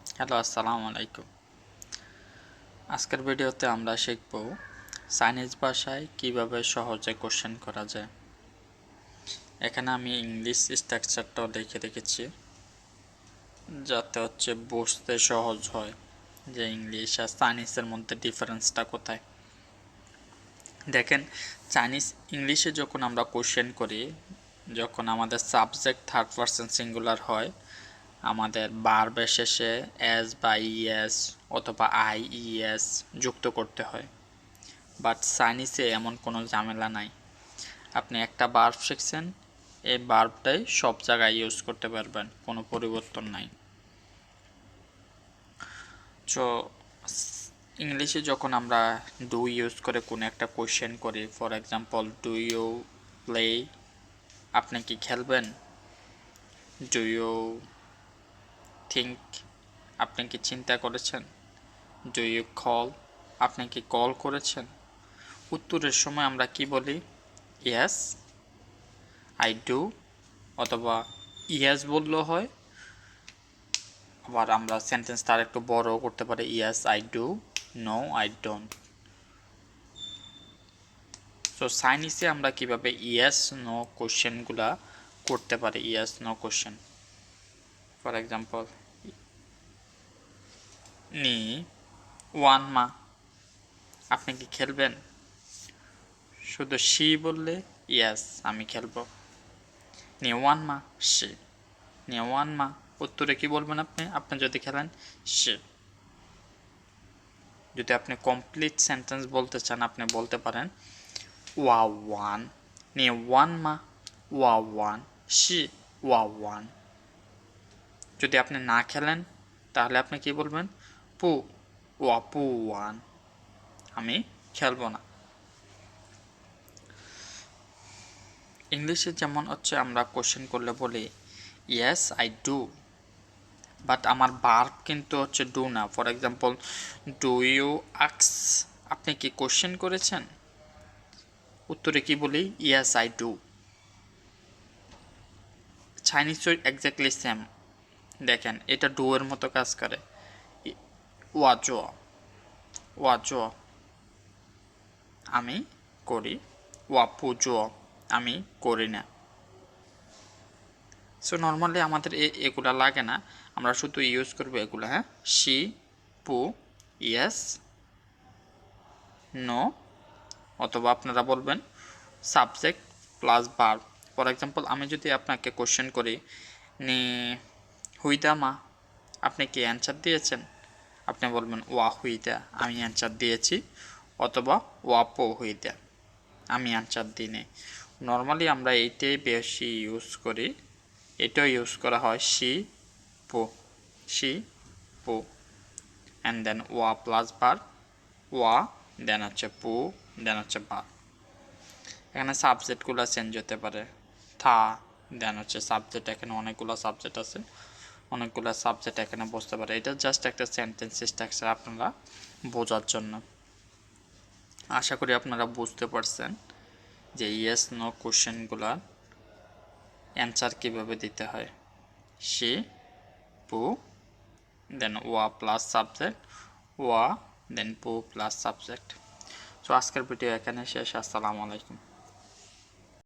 Hello, আসসালামু আলাইকুম। আজকের ভিডিওতে আমরা শিখব চাইনিজ ভাষায় কীভাবে সহজে কোশ্চেন করা যায়। এখানে আমি ইংলিশ স্ট্রাকচারটাও লিখে রেখেছি, যাতে হচ্ছে বুঝতে সহজ হয় যে ইংলিশ আর চাইনিজের মধ্যে ডিফারেন্সটা কোথায়। দেখেন, চাইনিজ ইংলিশে যখন আমরা কোশ্চেন করি, যখন আমাদের সাবজেক্ট থার্ড পারসন সিঙ্গুলার হয় আমাদের বারবের শেষে এস বা ইএস অথবা আই ইএস যুক্ত করতে হয়। বাট সাইনিসে এমন কোনো ঝামেলা নাই। আপনি একটা বার্ব শিখছেন, এই বার্বটাই সব জায়গায় ইউজ করতে পারবেন, কোনো পরিবর্তন নাই। তো ইংলিশে যখন আমরা ডু ইউজ করে কোনো একটা কোয়েশ্চেন করি for example do you play আপনি কি খেলবেন? ডু ইউ থিঙ্ক আপনি কি চিন্তা করেছেন? ডু ইউ কল আপনি কি কল করেছেন? উত্তরের সময় আমরা কি বলি? ইয়াস আই ডু অথবা ইয়াস বললেও হয়। আবার আমরা সেন্টেন্স তার একটু বড়ও করতে পারি। Yes I do no I don't so সাইনিসে আমরা কীভাবে ইয়েস নো কোশ্চেনগুলা করতে পারি? Yes no question for example নি ওয়ান মা আপনি কি খেলবেন? শুধু সি বললে ইয়াস আমি খেলব। নি ওয়ান মা সে নি ওয়ান মা উত্তরে কি বলবেন আপনি? আপনি যদি খেলেন সে যদি আপনি কমপ্লিট সেন্টেন্স বলতে চান, আপনি বলতে পারেন ওয়া ওয়ান নি ওয়ান মা ওয়া ওয়ান সি ওয়া ওয়ান যদি আপনি না খেলেন, তাহলে আপনি কি বলবেন? পু ওয়া পু ওয়ান। আমি খেলব না। ইংলিশে যেমন হচ্ছে, আমরা কোশ্চেন করলে বলি ইয়েস আই ডু বাট আমার বার্ব কিন্তু হচ্ছে ডু না। ফর এক্সাম্পল ডু ইউ আক্স আপনি কি কোশ্চেন করেছেন? উত্তরে কি বলি ইয়েস আই ডু চাইনিজ এক্স্যাক্টলি সেম দেখেন, এটা ডু এর মতো কাজ করে। ওয়াজ ওয়াজ, আমি করি, ওয়াপুজ, আমি করি না। সো নর্মালি আমাদের এগুলা লাগে না। আমরা শুধু ইউজ করব এগুলো হ্যাঁ? সি পু, ইয়েস, নো, অথবা আপনারা বলবেন সাবজেক্ট প্লাস বার ফর এক্সাম্পল আমি যদি আপনাকে কোশ্চেন করি, নি হুইদা মা, আপনি কি অ্যান্সার দিয়েছেন? আপনি বলবেন, ওয়া হুইদা। আমি অ্যান্সার দিয়েছি, অথবা ওয়া পো হুইদা। আমি অ্যান্সার দিই নর্মালি আমরা এইটাই বেশি ইউজ করি। এটাও ইউজ করা হয় সি পো। সি পো। অ্যান্ড দেন ওয়া প্লাস বার। ওয়া দেন হচ্ছে পু দেন হচ্ছে বার। এখানে সাবজেক্টগুলো চেঞ্জ হতে পারে। থা দেন হচ্ছে সাবজেক্ট এখানে অনেকগুলো সাবজেক্ট আছে। অনেকগুলো সাবজেক্ট এখানে বসতে পারে। এটা জাস্ট একটা সেন্টেন্স স্ট্রাকচার আপনারা বোঝার জন্য। আশা করি আপনারা বুঝতে পারছেন যে ইয়েস নো কোশ্চেনগুলার অ্যান্সার কীভাবে দিতে হয়। সি, পু দেন ওয়া প্লাস সাবজেক্ট ওয়া দেন পু প্লাস সাবজেক্ট সো আজকের ভিডিও এখানে শেষ। আসসালামু আলাইকুম।